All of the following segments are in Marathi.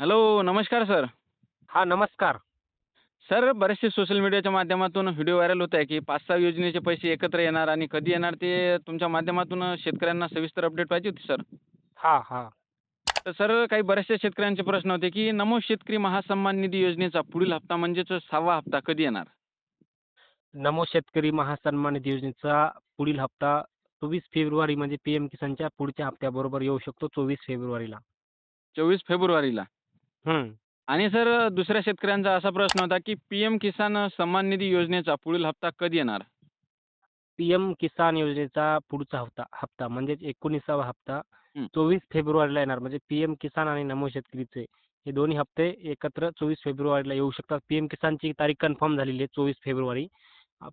हॅलो नमस्कार सर. हां नमस्कार. सर बरेचसे सोशल मीडियाच्या माध्यमातून व्हिडिओ व्हायरल होत आहे की पाच सहा योजनेचे पैसे एकत्र येणार आणि कधी येणार ते तुमच्या माध्यमातून शेतकऱ्यांना सविस्तर अपडेट पाहिजे होती सर. हां हां. तर सर काही बऱ्याचशा शेतकऱ्यांचे प्रश्न होते की नमो शेतकरी महासन्मान निधी योजनेचा पुढील हप्ता म्हणजेच सहावा हप्ता कधी येणार? नमो शेतकरी महासन्मान निधी योजनेचा पुढील हप्ता चोवीस फेब्रुवारी म्हणजे पी एम किसानच्या पुढच्या हप्त्याबरोबर येऊ शकतो चोवीस फेब्रुवारीला. चोवीस फेब्रुवारीला. हं. आणि सर दुसऱ्या शेतकऱ्यांचा असा प्रश्न होता की पी एम किसान सन्मान निधी योजनेचा पुढील हप्ता कधी येणार पी एम किसान योजनेचा पुढचा हप्ता हप्ता म्हणजेच एकोणीसावा हप्ता हं. चोवीस फेब्रुवारीला येणार म्हणजे पी एम किसान आणि नमो शेतकरीचे हे दोन्ही हप्ते एकत्र चोवीस फेब्रुवारीला येऊ शकतात पी एम किसानची तारीख कन्फर्म झालेली आहे चोवीस फेब्रुवारी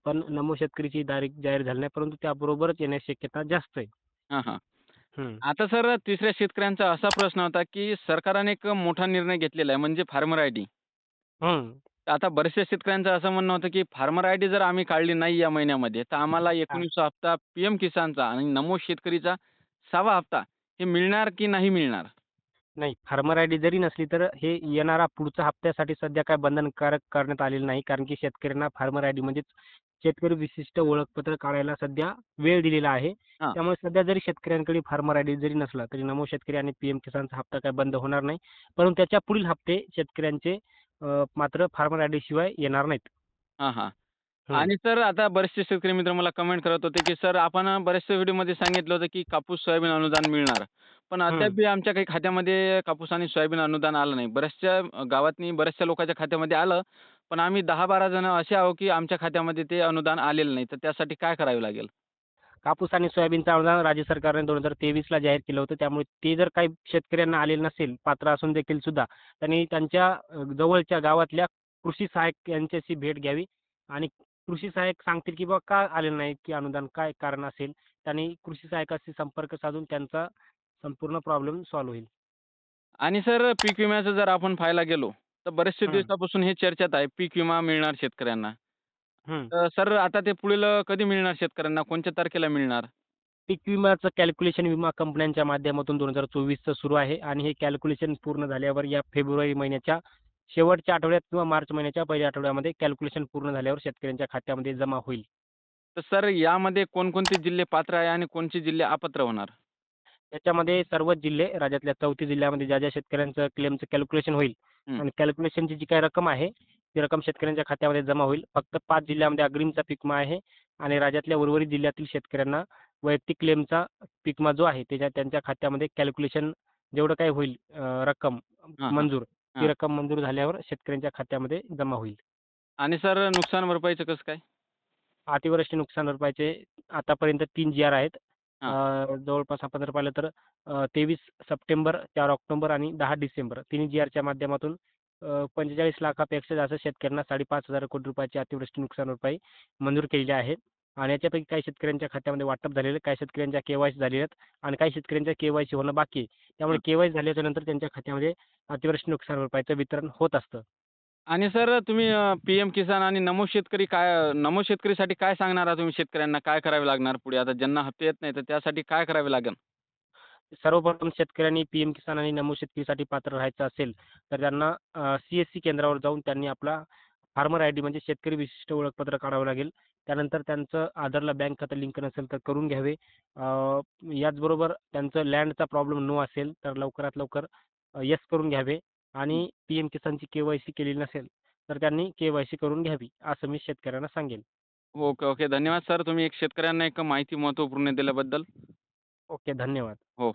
पण नमो शेतकरीची तारीख जाहीर झाली नाही परंतु त्याबरोबरच येण्याची शक्यता जास्त आहे हां हां हं. आता सर तिसऱ्या शेतकऱ्यांचा असा प्रश्न होता की सरकारने एक मोठा निर्णय घेतलेला आहे म्हणजे फार्मर आय डी. हं. आता बऱ्याचशा शेतकऱ्यांचं असं म्हणणं होतं की फार्मर आय डी जर आम्ही काढली नाही या महिन्यामध्ये तर आम्हाला एकोणीसवा हप्ता पी एम किसानचा आणि नमो शेतकरीचा सहावा हप्ता हे मिळणार की नाही मिळणार? नाही फार्मर आय डी जरी नसली तर हे येणारा पुढच्या हप्त्यासाठी सध्या काय बंधनकारक करण्यात आलेलं नाही कारण की शेतकऱ्यांना फार्मर आय डी म्हणजेच शेतकरी विशिष्ट ओळखपत्र काढायला सध्या वेळ दिलेला आहे. हां. त्यामुळे सध्या जरी शेतकऱ्यांकडे फार्मर आय डी जरी नसला तरी नमो शेतकरी आणि पी एम किसानचा हप्ता काय बंद होणार नाही. परंतु त्याच्या पुढील हप्ते शेतकऱ्यांचे अं, मात्र फार्मर आय डी शिवाय येणार नाहीत. हां हां. आणि सर आता बरेचसे शेतकरी मित्र मला कमेंट करत होते की सर आपण बऱ्याचशा व्हिडिओमध्ये सांगितलं होतं की कापूस सोयाबीन अनुदान मिळणार. पण अद्याप आमच्या काही खात्यामध्ये कापूस आणि सोयाबीन अनुदान आलं नाही. बऱ्याचशा गावातनी बऱ्याचशा लोकांच्या खात्यामध्ये आलं. पण आम्ही दहा बारा जण असे आहो की आमच्या खात्यामध्ये ते अनुदान आलेलं नाही. तर त्यासाठी काय करावे लागेल? कापूस आणि सोयाबीनचं अनुदान राज्य सरकारने दोन हजार तेवीसला जाहीर केलं होतं. त्यामुळे ते जर काही शेतकऱ्यांना आलेलं नसेल पात्र असून देखील सुद्धा त्यांनी त्यांच्या जवळच्या गावातल्या कृषी सहाय्यक यांच्याशी भेट घ्यावी. आणि कृषी सहाय्यक सांगतील की बाबा का आलेलं नाही? की अनुदान काय कारण असेल? त्यांनी कृषी सहाय्यकाशी संपर्क साधून त्यांचा संपूर्ण प्रॉब्लेम सॉल्व्ह होईल. आणि सर पीक विम्याचं जर आपण पाहायला गेलो तर बरेचसे. दिवसापासून हे चर्चेत आहे पीक विमा मिळणार शेतकऱ्यांना हं. तर सर आता ते पुढील कधी मिळणार शेतकऱ्यांना कोणत्या तारखेला मिळणार पीक विम्याचं कॅल्क्युलेशन विमा कंपन्यांच्या माध्यमातून दोन हजार चोवीसचं सुरू आहे आणि हे कॅल्क्युलेशन पूर्ण झाल्यावर या फेब्रुवारी महिन्याच्या शेवटच्या आठवड्यात किंवा मार्च महिन्याच्या पहिल्या आठवड्यामध्ये कॅल्क्युलेशन पूर्ण झाल्यावर शेतकऱ्यांच्या खात्यामध्ये जमा होईल तर सर यामध्ये कोणकोणते जिल्हे पात्र आहे आणि कोणते जिल्हे अपात्र होणार त्याच्यामध्ये सर्वच जिल्हे राज्यातल्या चौतीस जिल्ह्यामध्ये ज्या ज्या शेतकऱ्यांचं क्लेमचं कॅल्क्युलेशन होईल. आणि कॅल्क्युलेशनची जी काही रक्कम आहे ती रक्कम शेतकऱ्यांच्या खात्यामध्ये जमा होईल. फक्त पाच जिल्ह्यामध्ये अग्रिमचा पीक विमा आहे आणि राज्यातल्या उर्वरित जिल्ह्यातील शेतकऱ्यांना वैयक्तिक क्लेमचा पीक विमा जो आहे त्याच्या त्यांच्या खात्यामध्ये कॅल्क्युलेशन जेवढं काही होईल रक्कम. मंजूर ती. रक्कम मंजूर झाल्यावर शेतकऱ्यांच्या खात्यामध्ये जमा होईल. आणि सर नुकसान भरपाईचं कसं काय? अतिवृष्टी नुकसान भरपाईचे आतापर्यंत तीन जी आर आहेत. हां. अं, जवळपास आपण जर पाहिलं तर तेवीस सप्टेंबर चार ऑक्टोबर आणि दहा डिसेंबर तिन्ही जी आरच्या माध्यमातून पंचेचाळीस लाखापेक्षा जास्त शेतकऱ्यांना साडेपाच हजार कोटी रुपयाची अतिवृष्टी नुकसान भरपाई मंजूर केलेली आहे आणि याच्यापैकी काही शेतकऱ्यांच्या खात्यामध्ये वाटप झालेलं आहे, काही शेतकऱ्यांच्या केवायसी झालेले आहेत आणि काही शेतकऱ्यांच्या केवायसी होणं बाकी आहे. त्यामुळे केवायसी झाल्याच्यानंतर त्यांच्या खात्यामध्ये अतिवृष्टी नुकसान भरपाईचं वितरण होत असतं. आणि सर तुम्ही पी एम किसान आणि नमो शेतकरी काय नमो शेतकरीसाठी काय सांगणार आहात तुम्ही शेतकऱ्यांना? काय करावे लागणार पुढे? आता ज्यांना हप्ते येत नाही तर त्यासाठी काय करावे लागेल? सर्वप्रथम शेतकऱ्यांनी पी एम किसान आणि नमो शेतकरीसाठी पात्र राहायचं असेल तर त्यांना सी एस सी केंद्रावर जाऊन त्यांनी आपला फार्मर आय डी म्हणजे शेतकरी विशिष्ट ओळखपत्र काढावं लागेल. त्यानंतर त्यांचं आधारला बँक खातं लिंक नसेल तर करून घ्यावे. याचबरोबर त्यांचं लँडचा प्रॉब्लेम नो असेल तर लवकरात लवकर यस करून घ्यावे. आणि पी एम किसानची के वाय सी केलेली नसेल तर त्यांनी के वाय सी करून घ्यावी असं मी शेतकऱ्यांना सांगेन. Okay okay. धन्यवाद सर. तुम्ही एक शेतकऱ्यांना एक माहिती महत्त्वपूर्ण दिल्याबद्दल. ओके धन्यवाद. हो.